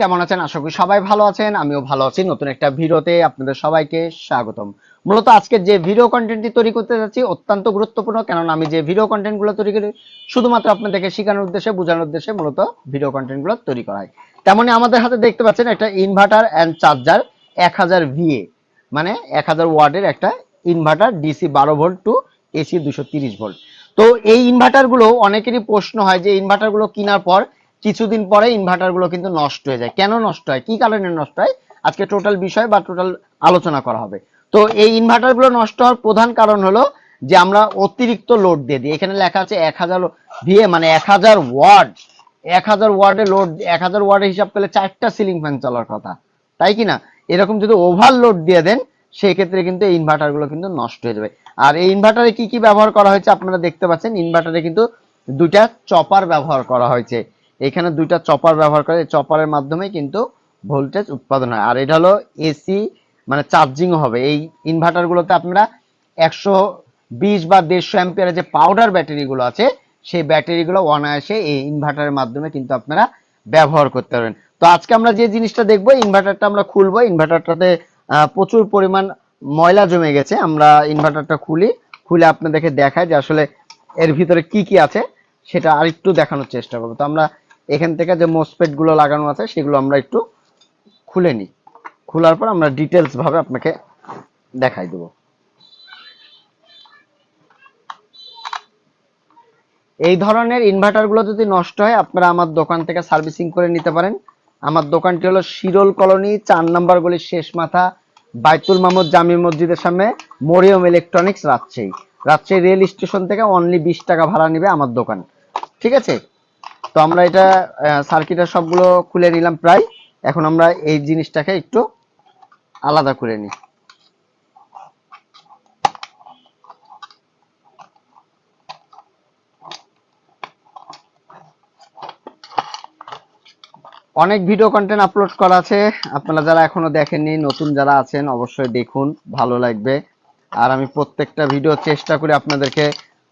কেমন আছেন? আশা করি সবাই ভালো আছেন, আমিও ভালো আছি। নতুন একটা ভিডিওতে আপনাদের সবাইকে স্বাগতম। মূলত আজকে যে ভিডিও কন্টেন্টটি তৈরি করতে যাচ্ছি অত্যন্ত গুরুত্বপূর্ণ, কেননা আমি যে ভিডিও কন্টেন্টগুলো তৈরি করি, শুধুমাত্র আপনাদেরকে শেখানোর উদ্দেশ্যে, বোঝানোর উদ্দেশ্যে মূলত ভিডিও কন্টেন্টগুলো তৈরি করা হয়। তেমনই আমাদের হাতে দেখতে পাচ্ছেন একটা ইনভার্টার অ্যান্ড চার্জার এক হাজার ভিএ মানে এক হাজার ওয়ার্ডের একটা ইনভার্টার ডিসি বারো ভোল্ট টু এসি দুশো তিরিশ ভোল্ট। তো এই ইনভার্টারগুলো অনেকেরই প্রশ্ন হয় যে ইনভার্টারগুলো কেনার পর কিছুদিন পরে ইনভার্টারগুলো কিন্তু নষ্ট হয়ে যায়। কেন নষ্ট হয়? কি কারণে নষ্ট হয়? আজকে টোটাল বিষয় বা টোটাল আলোচনা করা হবে। তো এই ইনভার্টারগুলো নষ্ট হওয়ার প্রধান কারণ হলো যে আমরা অতিরিক্ত লোড দিয়ে দিই। এখানে লেখা আছে এক হাজার ভিএ মানে এক হাজার ওয়ার্ড এক হাজার ওয়ার্ডে লোড এক হাজার ওয়ার্ডে হিসাব করলে চারটা সিলিং ফ্যান চলার কথা। তাই কি না? এরকম যদি ওভারলোড দিয়ে দেন সেই ক্ষেত্রে কিন্তু এই ইনভার্টারগুলো কিন্তু নষ্ট হয়ে যাবে। আর এই ইনভার্টারে কি কি ব্যবহার করা হয়েছে আপনারা দেখতে পাচ্ছেন? ইনভার্টারে কিন্তু দুইটা চপার ব্যবহার করা হয়েছে। এখানে দুইটা চপার ব্যবহার করে চপারের মাধ্যমে কিন্তু ভোল্টেজ উৎপাদন হয়। আর এটা হলো এসি মানে চার্জিং হবে। এই ইনভার্টারগুলোতে আপনারা একশো বিশ বা দেড়শো অ্যাম্পিয়ারের যে পাউডার ব্যাটারিগুলো আছে, সেই ব্যাটারিগুলো অনায়াসে এই ইনভার্টারের মাধ্যমে কিন্তু আপনারা ব্যবহার করতে পারবেন। তো আজকে আমরা যে জিনিসটা দেখব ইনভার্টারটা আমরা খুলবো। ইনভার্টারটাতে প্রচুর পরিমাণ ময়লা জমে গেছে। আমরা ইনভার্টারটা খুলি, খুলে আপনাদেরকে দেখাই যে আসলে এর ভিতরে কি কি আছে, সেটা আরেকটু দেখানোর চেষ্টা করব। তো আমরা এখান থেকে যে মোসপেটগুলো লাগানো আছে, সেগুলো আমরা একটু খুলে নিই। খোলার পর আমরা ডিটেলস ভাবে আপনাকে দেখাই দেবো। এই ধরনের ইনভার্টারগুলো যদি নষ্ট হয়, আপনারা আমার দোকান থেকে সার্ভিসিং করে নিতে পারেন। আমার দোকানটি হলো শিরোল কলোনি, চার নাম্বার গলির শেষ মাথা, বাইতুল মাহমুদ জামি মসজিদের সামনে Mariyam electronics Rajshahi. Rajshahi rail station থেকে অনলি বিশ টাকা ভাড়া নেবে আমার দোকান। ঠিক আছে? তো আমরা এটা সার্কিটের সবগুলো খুলে নিলাম প্রায়। এখন আমরা এই জিনিসটাকে একটু আলাদা করে নিই। অনেক ভিডিও কন্টেন্ট আপলোড করা আছে। আপনারা যারা এখনও দেখেননি, নতুন যারা আছেন, অবশ্যই দেখুন, ভালো লাগবে। আর আমি প্রত্যেকটা ভিডিও চেষ্টা করি আপনাদেরকে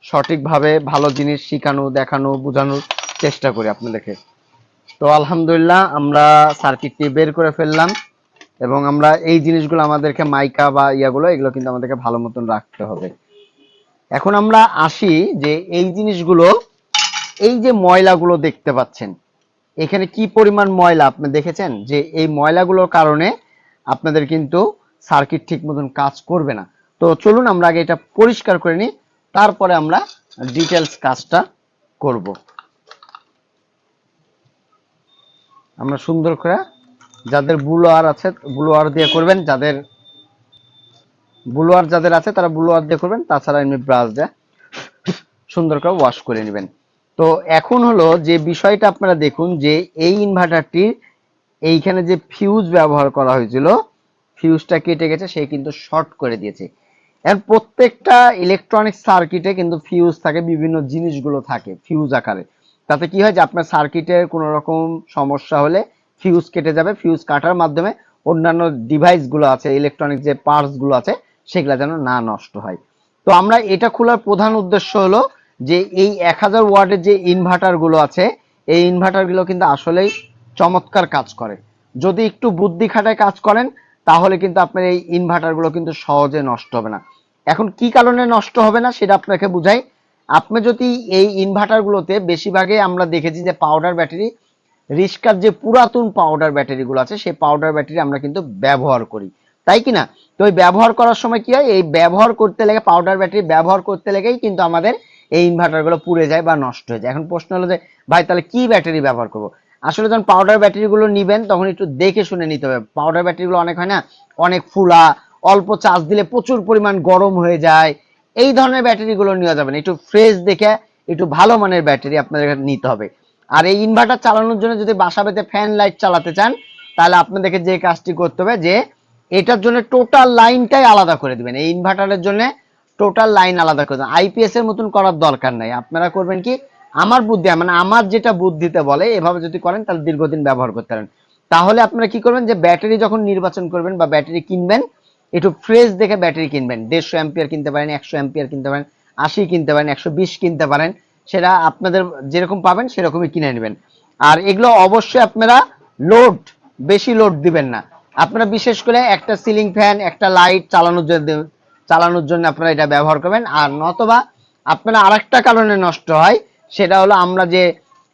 সঠিকভাবে ভালো জিনিস শেখানো, দেখানো, বোঝানোর। চেষ্টা করি আপনাদেরকে। তো আলহামদুলিল্লাহ আমরা সার্কিটটি বের করে ফেললাম এবং আমরা এই জিনিসগুলো আমাদেরকে মাইকা বা ইয়াগুলো, এগুলো কিন্তু আমাদেরকে ভালো মতন রাখতে হবে। এখন আমরা আসি যে এই জিনিসগুলো, এই যে ময়লাগুলো দেখতে পাচ্ছেন, এখানে কি পরিমাণ ময়লা আপনি দেখেছেন? যে এই ময়লাগুলোর কারণে আপনাদের কিন্তু সার্কিট ঠিক মতন কাজ করবে না। তো চলুন আমরা আগে এটা পরিষ্কার করে নিই, তারপরে আমরা ডিটেলস কাজটা করব। আমরা সুন্দর করে যাদের ব্লুয়ার আছে ব্লুয়ার দিয়ে করবেন, যাদের ব্লুয়ার যাদের আছে, তারা ব্লুয়ার দিয়ে করবেন, তাছাড়া এমনি ব্রাশ দিয়ে সুন্দর করে ওয়াশ করে নেবেন। তো এখন হলো যে বিষয়টা আপনারা দেখুন, যে এই ইনভার্টারটির এইখানে যে ফিউজ ব্যবহার করা হয়েছিল ফিউজটা কেটে গেছে, সে কিন্তু শর্ট করে দিয়েছে। এর প্রত্যেকটা ইলেকট্রনিক সার্কিটে কিন্তু ফিউজ থাকে, বিভিন্ন জিনিসগুলো থাকে ফিউজ আকারে। তাতে কি হয় যে আপনার সার্কিটের কোনো রকম সমস্যা হলে ফিউজ কেটে যাবে ফিউজ কাটার মাধ্যমে অন্যান্য ডিভাইসগুলো আছে ইলেকট্রনিক যে পার্টসগুলো আছে, সেগুলো যেন না নষ্ট হয়। তো আমরা এটা খোলার প্রধান উদ্দেশ্য হলো যে এই এক হাজার ওয়ার্ডের যে ইনভার্টারগুলো আছে, এই ইনভার্টারগুলো কিন্তু আসলেই চমৎকার কাজ করে। যদি একটু বুদ্ধি খাটায় কাজ করেন, তাহলে কিন্তু আপনার এই ইনভার্টারগুলো কিন্তু সহজে নষ্ট হবে না। এখন কি কারণে নষ্ট হবে না, সেটা আপনাকে বুঝাই। আপনি যদি এই ইনভার্টারগুলোতে বেশিরভাগে আমরা দেখেছি যে পাউডার ব্যাটারি রিস্কার যে পুরাতন পাউডার ব্যাটারিগুলো আছে, সেই পাউডার ব্যাটারি আমরা কিন্তু ব্যবহার করি। তাই কি না? তো এই ব্যবহার করার সময় কি হয়? এই ব্যবহার করতে লেগে পাউডার ব্যাটারি ব্যবহার করতে লেগেই কিন্তু আমাদের এই ইনভার্টারগুলো পুড়ে যায় বা নষ্ট হয়ে যায়। এখন প্রশ্ন হলো যে, ভাই তাহলে কি ব্যাটারি ব্যবহার করব? আসলে যখন পাউডার ব্যাটারি গুলো নিবেন, তখন একটু দেখে শুনে নিতে হবে। পাউডার ব্যাটারিগুলো অনেক হয় না? অনেক ফুলা, অল্প চার্জ দিলে প্রচুর পরিমাণ গরম হয়ে যায়। এই ধরনের ব্যাটারি গুলো নেওয়া যাবে না। একটু ফ্রেশ দেখে, একটু ভালো মানের ব্যাটারি আপনাদের নিতে হবে। আর এই ইনভার্টার চালানোর জন্য যদি বাসা বেঁধে ফ্যান লাইট চালাতে চান, তাহলে আপনাদেরকে যে কাজটি করতে হবে, যে এটার জন্য টোটাল লাইনটাই আলাদা করে দিবেন। এই ইনভার্টারের জন্য টোটাল লাইন আলাদা করে দেবেন। আইপিএস এর মতন করার দরকার নাই। আপনারা করবেন কি, আমার বুদ্ধি মানে আমার যেটা বুদ্ধিতে বলে, এভাবে যদি করেন, তাহলে দীর্ঘদিন ব্যবহার করতে পারেন। তাহলে আপনারা কি করবেন, যে ব্যাটারি যখন নির্বাচন করবেন বা ব্যাটারি কিনবেন একটু ফ্রেশ দেখে ব্যাটারি কিনবেন। দেড়শো অ্যাম্পিয়ার কিনতে পারেন, একশো অ্যাম্পিয়ার কিনতে পারেন, আশি কিনতে পারেন, একশো বিশ কিনতে পারেন, সেটা আপনাদের যেরকম পাবেন সেরকমই কিনে নেবেন। আর এগুলো অবশ্যই আপনারা লোড বেশি লোড দিবেন না। আপনারা বিশেষ করে একটা সিলিং ফ্যান একটা লাইট চালানোর জন্য চালানোর জন্য আপনারা এটা ব্যবহার করবেন। আর নতবা আপনারা আরেকটা কারণে নষ্ট হয়, সেটা হলো আমরা যে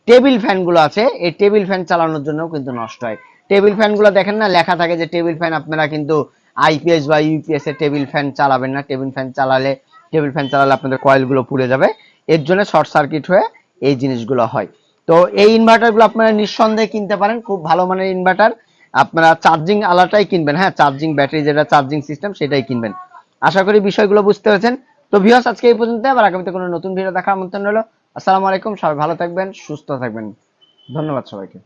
টেবিল ফ্যানগুলো আছে, এই টেবিল ফ্যান চালানোর জন্য কিন্তু নষ্ট হয়। টেবিল ফ্যানগুলো দেখেন না, লেখা থাকে যে টেবিল ফ্যান আপনারা কিন্তু আইপিএস বা ইউপিএস এর টেবিল ফ্যান চালাবেন না। টেবিল ফ্যান চালালে টেবিল ফ্যান চালালে আপনাদের কয়েলগুলো পুড়ে যাবে। এর জন্য শর্ট সার্কিট হয়ে এই জিনিসগুলো হয়। তো এই ইনভার্টারগুলো আপনারা নিঃসন্দেহে কিনতে পারেন। খুব ভালো মানের ইনভার্টার আপনারা চার্জিং আলাটাই কিনবেন। হ্যাঁ চার্জিং ব্যাটারি যেটা চার্জিং সিস্টেম সেটাই কিনবেন। আশা করি বিষয়গুলো বুঝতে পেরেছেন। তো ভিউয়ার্স আজকে এই পর্যন্ত। আবার আগামীতে কোনো নতুন ভিডিও দেখার আমন্ত্রণ রইল। আসসালামু আলাইকুম। সবাই ভালো থাকবেন, সুস্থ থাকবেন। ধন্যবাদ সবাইকে।